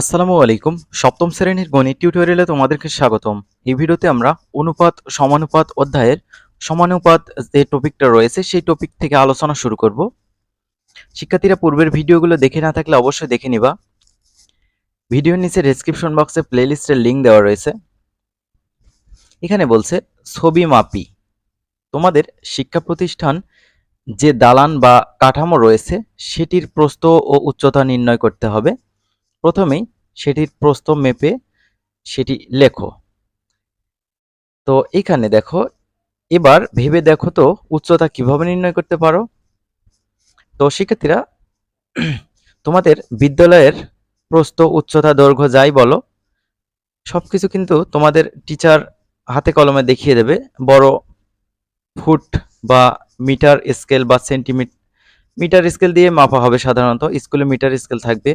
আসসালামু আলাইকুম। সপ্তম শ্রেণির গণিত টিউটোরিয়ালে তোমাদেরকে স্বাগতম। এই ভিডিওতে আমরা অনুপাত, সমানুপাত অধ্যায়ের সমানুপাত যে টপিকটা রয়েছে, সেই টপিক থেকে আলোচনা শুরু করব। শিক্ষার্থীরা পূর্বের ভিডিওগুলো দেখে না থাকলে অবশ্যই দেখে নিবা। ভিডিওর নিচে ডেসক্রিপশন বক্সে প্লেলিস্টের লিঙ্ক দেওয়া রয়েছে। এখানে বলছে, ছবি মাপি। তোমাদের শিক্ষা প্রতিষ্ঠান যে দালান বা কাঠামো রয়েছে, সেটির প্রস্থ ও উচ্চতা নির্ণয় করতে হবে। প্রথমেই সেটির প্রস্থ মেপে সেটি লেখো। তো এখানে দেখো, এবার ভেবে দেখো তো উচ্চতা কীভাবে নির্ণয় করতে পারো? তো শিক্ষার্থীরা, তোমাদের বিদ্যালয়ের প্রস্থ, উচ্চতা, দৈর্ঘ্য যাই বলো, সবকিছু কিন্তু তোমাদের টিচার হাতে কলমে দেখিয়ে দেবে। বড় ফুট বা মিটার স্কেল বা সেন্টিমিটার মিটার স্কেল দিয়ে মাপা হবে সাধারণত। স্কুলে মিটার স্কেল থাকবে।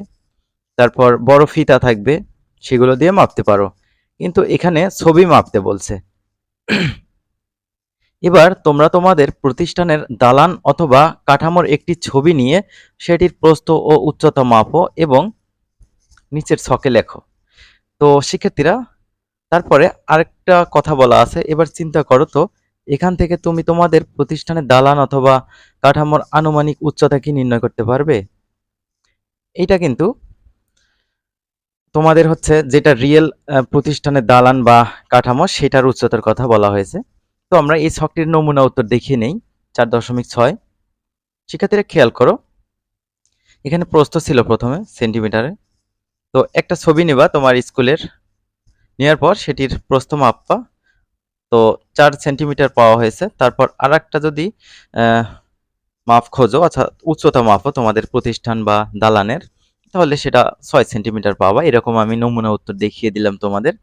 তারপর বড় ফিতা থাকবে, সেগুলো দিয়ে মাপতে পারো। কিন্তু এখানে ছবি মাপতে বলছে। এবার তোমরা তোমাদের প্রতিষ্ঠানের দালান অথবা কাঠামোর একটি ছবি নিয়ে সেটির প্রস্থ ও উচ্চতা মাপো এবং নিচের ছকে লেখো। তো শিক্ষার্থীরা, তারপরে আরেকটা কথা বলা আছে, এবার চিন্তা করো তো, এখান থেকে তুমি তোমাদের প্রতিষ্ঠানের দালান অথবা কাঠামোর আনুমানিক উচ্চতা কি নির্ণয় করতে পারবে? এটা কিন্তু তোমাদের হচ্ছে যেটা রিয়েল প্রতিষ্ঠানের দালান বা কাঠামো সেটার উচ্চতার কথা বলা হয়েছে। তো আমরা এই ছকটির নমুনা উত্তর দেখিয়ে নেই, চার দশমিক ছয়। শিক্ষার্থীরা খেয়াল করো, এখানে প্রস্থ ছিল প্রথমে সেন্টিমিটারে তো একটা ছবি নেবা তোমার স্কুলের। নেওয়ার পর সেটির প্রস্থ মাপবা। তো চার সেন্টিমিটার পাওয়া হয়েছে। তারপর আর একটা যদি মাপ খোঁজো, অর্থাৎ উচ্চতা মাপো তোমাদের প্রতিষ্ঠান বা দালানের। তাহলে সেটা ছয় সেন্টিমিটার পাবা। এরকম আমি নমুনা উত্তর দেখিয়ে দিলাম তোমাদের।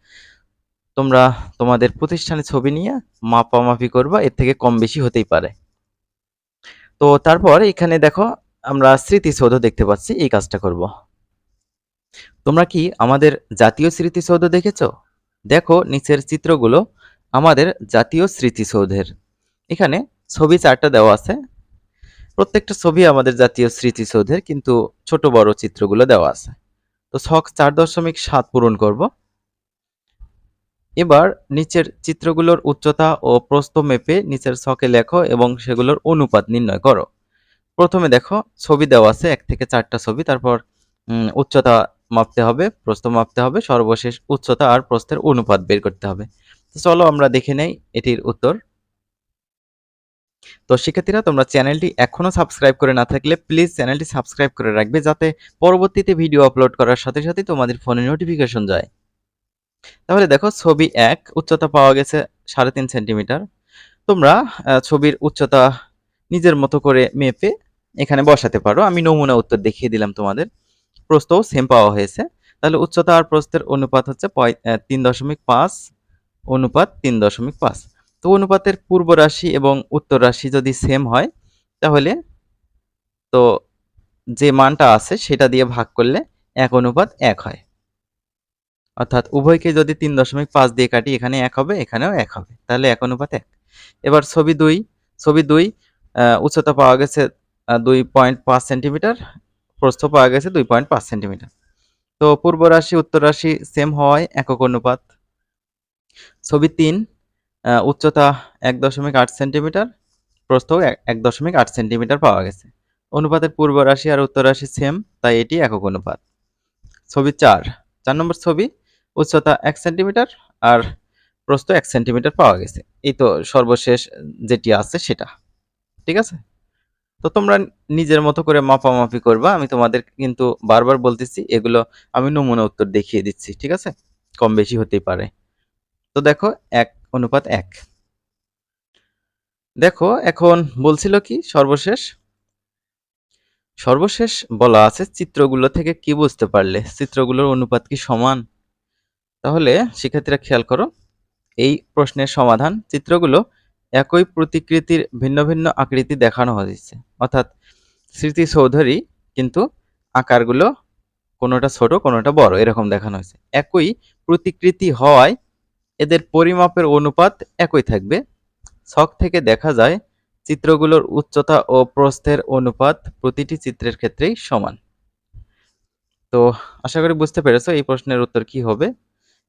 তোমরা তোমাদের প্রতিষ্ঠানে ছবি নিয়ে মাপামাপি করবা, এর থেকে কম বেশি হতেই পারে। তো তারপর এখানে দেখো, আমরা স্মৃতিসৌধ দেখতে পাচ্ছি, এই কাজটা করব। তোমরা কি আমাদের জাতীয় স্মৃতিসৌধ দেখেছ? দেখো, নিচের চিত্রগুলো আমাদের জাতীয় স্মৃতিসৌধের। এখানে ছবি চারটা দেওয়া আছে। প্রত্যেকটা ছবি আমাদের জাতীয় স্মৃতিসৌধের কিন্তু ছোট বড় চিত্রগুলো দেওয়া আছে। তো শখ চার দশমিক সাত পূরণ করব। এবার নিচের চিত্রগুলোর উচ্চতা ও প্রস্থ মেপে নিচের ছকে লেখো এবং সেগুলোর অনুপাত নির্ণয় করো। প্রথমে দেখো, ছবি দেওয়া আছে, এক থেকে চারটা ছবি, তারপর উচ্চতা মাপতে হবে, প্রস্থ মাপতে হবে, সর্বশেষ উচ্চতা আর প্রস্থের অনুপাত বের করতে হবে। চলো আমরা দেখে নেই এটির উত্তর। তো শিক্ষার্থীরা, তোমরা চ্যানেলটি এখনও সাবস্ক্রাইব করে না থাকলে প্লিজ চ্যানেলটি সাবস্ক্রাইব করে রাখবে যাতে পরবর্তীতে ভিডিও আপলোড করার সাথে সাথে তোমাদের ফোনে নোটিফিকেশন যায়। তাহলে দেখো, ছবি এক, উচ্চতা পাওয়া গেছে সাড়ে তিন সেন্টিমিটার। তোমরা ছবির উচ্চতা নিজের মতো করে মেপে এখানে বসাতে পারো। আমি নমুনা উত্তর দেখিয়ে দিলাম তোমাদের। প্রস্থও সেম পাওয়া হয়েছে। তাহলে উচ্চতা আর প্রস্থের অনুপাত হচ্ছে তিন দশমিক পাঁচ, অনুপাত তিন দশমিক পাঁচ। তো অনুপাতের পূর্ব রাশি এবং উত্তর রাশি যদি সেম হয়, তাহলে তো যে মানটা আছে সেটা দিয়ে ভাগ করলে এক অনুপাত এক হয়। অর্থাৎ উভয়কে যদি তিন দশমিক পাঁচ দিয়ে কাটি, এখানে এক হবে, এখানেও এক হবে, তাহলে এক অনুপাত এক। এবার ছবি দুই ছবি দুই উচ্চতা পাওয়া গেছে দুই পয়েন্ট পাঁচ সেন্টিমিটার, প্রস্থ পাওয়া গেছে দুই পয়েন্ট পাঁচ সেন্টিমিটার। তো পূর্ব রাশি, উত্তর রাশি সেম হওয়ায় একক অনুপাত। ছবি তিন উচ্চতা এক দশমিক আট সেন্টিমিটার, প্রস্থ এক দশমিক আট সেন্টিমিটার পাওয়া গেছে। অনুপাতের পূর্ব রাশি আর উত্তর রাশি সেম তাই এটি একক অনুপাত। ছবি চার চার নম্বর ছবি, উচ্চতা এক সেন্টিমিটার আর প্রস্থ এক সেন্টিমিটার পাওয়া গেছে। এই তো সর্বশেষ যেটি আছে সেটা, ঠিক আছে? তো তোমরা নিজের মতো করে মাপামাপি করবা, আমি তোমাদের কিন্তু বারবার বলতেছি, এগুলো আমি নমুনা উত্তর দেখিয়ে দিচ্ছি, ঠিক আছে? কম বেশি হতেই পারে। তো দেখো, এক অনুপাত এক। দেখো, এখন বলছিল কি, সর্বশেষ? সর্বশেষ বলা আছে চিত্রগুলো থেকে কি বুঝতে পারলে? চিত্রগুলোর অনুপাত কি সমান? তাহলে শিক্ষার্থীরা খেয়াল করো, এই প্রশ্নের সমাধান চিত্রগুলো একই প্রতিকৃতির ভিন্ন ভিন্ন আকৃতি দেখানো হয়েছে। অর্থাৎ স্মৃতিসৌধরই কিন্তু আকারগুলো কোনোটা ছোট, কোনোটা বড়, এরকম দেখানো হয়েছে। একই প্রতিকৃতি হওয়ায় এদের পরিমাপের অনুপাত একই থাকবে। ছক থেকে দেখা যায়, চিত্রগুলোর উচ্চতা ও প্রস্থের অনুপাত প্রতিটি চিত্রের ক্ষেত্রেই সমান। তো, আশা করি বুঝতে পেরেছ এই প্রশ্নের উত্তর কি হবে।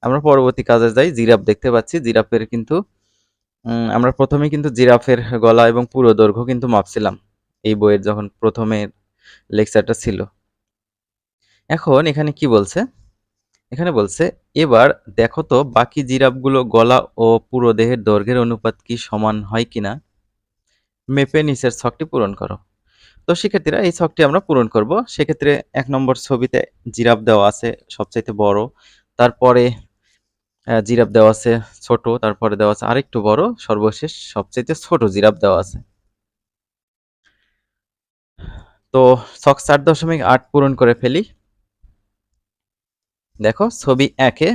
আমরা পরবর্তী কাজে যাই, জিরাফ দেখতে পাচ্ছি। জিরাফের কিন্তু আমরা প্রথমে কিন্তু জিরাফের গলা এবং পুরো দৈর্ঘ্য কিন্তু মাপছিলাম এই বইয়ের যখন প্রথমে লেকচারটা ছিল। এখন এখানে কি বলছে? এখানে বলছে, এবার দেখো তো বাকি জিরাফগুলো গলা ও পুরো দেহের দৈর্ঘ্যের অনুপাত কি সমান হয় কিনা মেপে নিচের ছকটি পূরণ করো। তো শিক্ষার্থীরা, এই ছকটি আমরা পূরণ করব। সেক্ষেত্রে এক নম্বর ছবিতে জিরাফ দেওয়া আছে সবচাইতে বড়। তারপরে জিরাফ দেওয়া আছে ছোট। তারপরে দেওয়া আছে আরেকটু বড়। সর্বশেষ সবচাইতে ছোট জিরাফ দেওয়া আছে। তো ছক চার দশমিক আট পূরণ করে ফেলি। দেখো, ছবি একে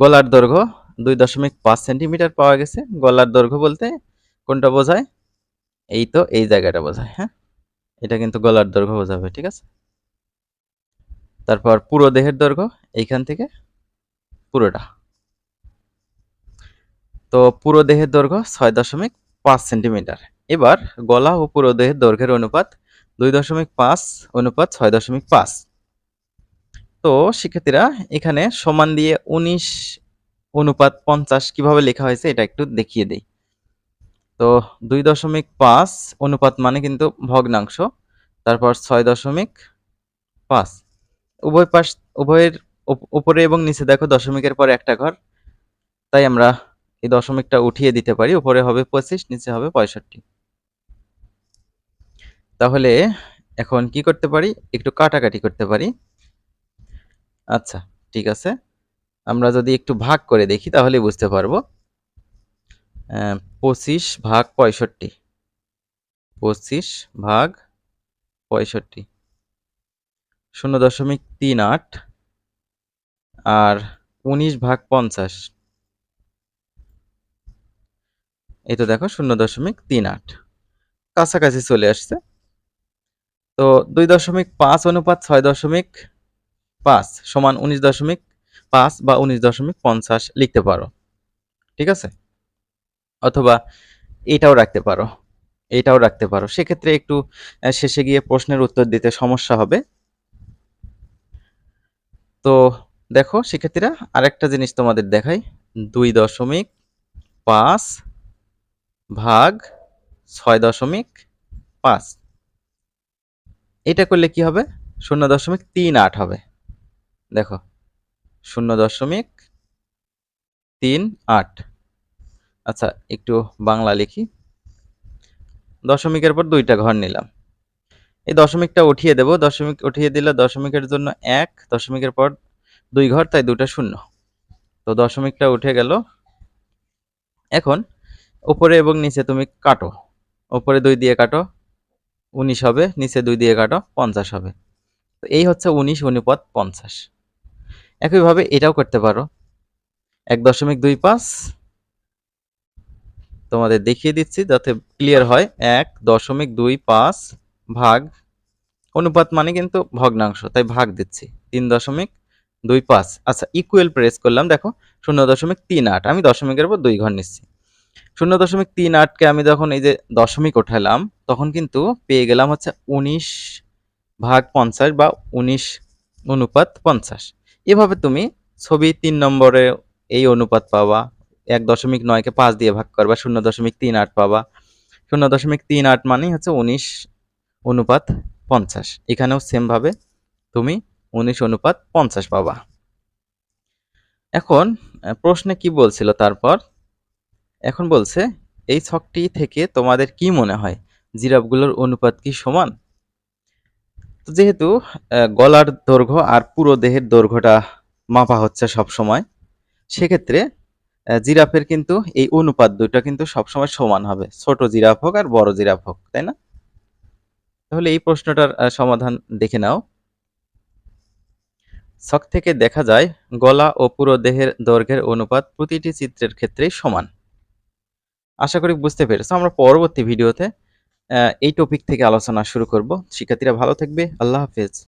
গলার দৈর্ঘ্য দুই দশমিক পাঁচ সেন্টিমিটার পাওয়া গেছে। গলার দৈর্ঘ্য বলতে কোনটা বোঝায়? এই তো এই জায়গাটা বোঝায় হ্যাঁ? এটা কিন্তু গলার দৈর্ঘ্য বোঝাবে, ঠিক আছে? তারপর পুরো দেহের দৈর্ঘ্য এইখান থেকে পুরোটা। তো পুরো দেহের দৈর্ঘ্য ছয় দশমিক পাঁচ সেন্টিমিটার। এবার গলা ও পুরো দেহের দৈর্ঘ্যের অনুপাত দুই দশমিক পাঁচ, অনুপাত ছয় দশমিক পাঁচ। তো শিক্ষার্থীরা এখানে সমান দিয়ে উনিশ অনুপাত পঞ্চাশ কীভাবে লেখা হয়েছে এটা একটু দেখিয়ে দেই। তো দুই দশমিক পাঁচ অনুপাত মানে কিন্তু ভগ্নাংশ, তারপর ছয় দশমিক পাঁচ। উভয় পাশ, উভয়ের উপ- উপরে এবং নিচে দেখো দশমিকের পর একটা ঘর, তাই আমরা এই দশমিকটা উঠিয়ে দিতে পারি। উপরে হবে পঁচিশ, নিচে হবে পঁয়ষট্টি। তাহলে এখন কি করতে পারি? একটু কাটাকাটি করতে পারি। আচ্ছা ঠিক আছে। আমরা যদি একটু ভাগ করে দেখি তাহলে বুঝতে পারব। পঁচিশ ভাগ পঁয়ষট্টি। পঁচিশ ভাগ পঁয়ষট্টি। শূন্য দশমিক তিন আট আর উনিশ ভাগ পঞ্চাশ। এই তো দেখো, শূন্য দশমিক তিন আট। কাছাকাছি চলে আসছে। তো দুই দশমিক পাঁচ অনুপাত ছয় দশমিক পাঁচ সমান উনিশ দশমিক পাঁচ বা উনিশ দশমিক পঞ্চাশ লিখতে পারো। ঠিক আছে? অথবা এটাও রাখতে পারো। এটাও রাখতে পারো। সেক্ষেত্রে একটু শেষে গিয়ে প্রশ্নের উত্তর দিতে সমস্যা হবে। তো দেখো, শিক্ষার্থীরা, আরেকটা জিনিস তোমাদের দেখাই। দুই দশমিক পাঁচ ভাগ ছয় দশমিক পাঁচ। এটা করলে কি হবে? শূন্য দশমিক তিন আট হবে। দেখো, শূন্য দশমিক তিন আট। আচ্ছা একটু বাংলা লিখি। দশমিকের পর দুইটা ঘর নিলাম। এই দশমিকটা উঠিয়ে দেব। দশমিক উঠিয়ে দিলে দশমিকের জন্য এক, দশমিকের পর দুই ঘর, তাই দুটা শূন্য। তো দশমিকটা উঠে গেল। এখন উপরে এবং নিচে তুমি কাটো। উপরে দুই দিয়ে কাটো, উনিশ হবে। নিচে দুই দিয়ে কাটো, পঞ্চাশ হবে। তো এই হচ্ছে উনিশ, অনুপাত পঞ্চাশ। একইভাবে এটাও করতে পারো। এক দশমিক দুই পাঁচ। তোমাদের দেখিয়ে দিচ্ছি যাতে ক্লিয়ার হয়। এক দশমিক দুই পাঁচ ভাগ অনুপাত মানে কিন্তু ভগ্নাংশ, তাই ভাগ দিচ্ছি। তিন দশমিক দুই পাঁচ। আচ্ছা ইকুয়াল প্রেস করলাম। দেখো, শূন্য দশমিক তিন আট। আমি দশমিকের উপর দুই ঘর নিচ্ছি। শূন্য দশমিক তিন আটকে আমি যখন এই যে দশমিক উঠালাম তখন কিন্তু পেয়ে গেলাম হচ্ছে উনিশ ভাগ পঞ্চাশ বা উনিশ অনুপাত পঞ্চাশ। এভাবে তুমি ছবি তিন নম্বরে এই অনুপাত পাবা, এক দশমিক নয়কে পাঁচ দিয়ে ভাগ করবা, শূন্য দশমিক তিন আট পাবা। শূন্য দশমিক তিন আট মানেই হচ্ছে উনিশ অনুপাত পঞ্চাশ। এখানেও সেমভাবে তুমি উনিশ অনুপাত পঞ্চাশ পাবা। এখন প্রশ্নে কি বলছিল তারপর? এখন বলছে, এই ছকটি থেকে তোমাদের কি মনে হয়? জিরাফগুলোর অনুপাত কি সমান? যেহেতু গলার দৈর্ঘ্য আর পুরো দেহের দৈর্ঘ্যটা মাপা হচ্ছে সব সময় সেক্ষেত্রে জিরাফের কিন্তু এই অনুপাত দুটো কিন্তু সবসময় সমান হবে। ছোট জিরাফ হোক আর বড় জিরাফ হোক, তাই না? তাহলে এই প্রশ্নটার সমাধান দেখে নাও। ছক থেকে দেখা যায়, গলা ও পুরো দেহের দৈর্ঘ্যের অনুপাত প্রতিটি চিত্রের ক্ষেত্রেই সমান। আশা করি বুঝতে পেরেছ। আমরা পরবর্তী ভিডিওতে এই টপিক থেকে আলোচনা শুরু করব। শিক্ষার্থীরা ভালো থাকবে। আল্লাহ হাফেজ।